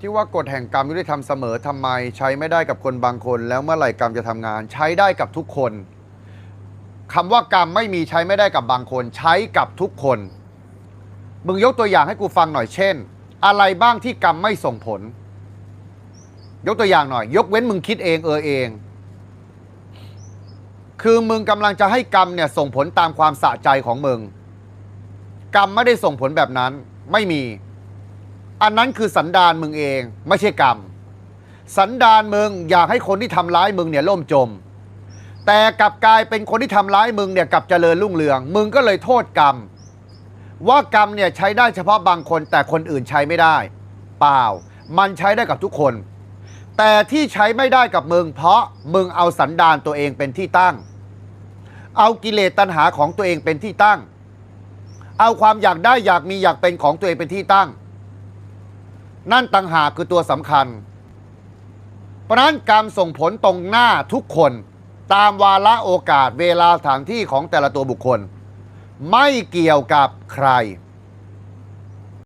ที่ว่ากฎแห่งกรรมยุติธรรมเสมอทำไม ใช้ไม่ได้กับคนบางคน แล้วเมื่อไหร่กรรมจะทำงาน ใช้ได้กับทุกคนคำว่ากรรมไม่มีใช้ไม่ได้กับบางคน ใช้กับทุกคน มึงยกตัวอย่างให้กูฟังหน่อยเช่น อะไรบ้างที่กรรมไม่ส่งผล ยกตัวอย่างหน่อย ยกเว้นมึงคิดเองเออเอง คือมึงกำลังจะให้กรรมเนี่ยส่งผลตามความสะใจของมึง กรรมไม่ได้ส่งผลแบบนั้นไม่มี อันนั้นคือสันดานมึงเอง ไม่ใช่กรรม สันดานมึงอยากให้คนที่ทำร้ายมึงเนี่ยล่มจม แต่กลับกลายเป็นคนที่ทำร้ายมึงเนี่ยกลับเจริญรุ่งเรือง มึงก็เลยโทษกรรม ว่ากรรมเนี่ยใช้ได้เฉพาะบางคนแต่คนอื่นใช้ไม่ได้ เปล่า มันใช้ได้กับทุกคน แต่ที่ใช้ไม่ได้กับมึง เพราะมึงเอาสันดานตัวเองเป็นที่ตั้ง เอากิเลสตัณหาของตัวเองเป็นที่ตั้ง เอาความอยากได้อยากมีอยากเป็นของตัวเองเป็นที่ตั้ง นั่นต่างหากคือตัวสำคัญ เพราะนั้นกรรมส่งผลตรงหน้าทุกคนตามวาระโอกาสเวลาสถานที่ของแต่ละตัวบุคคล ไม่เกี่ยวกับใคร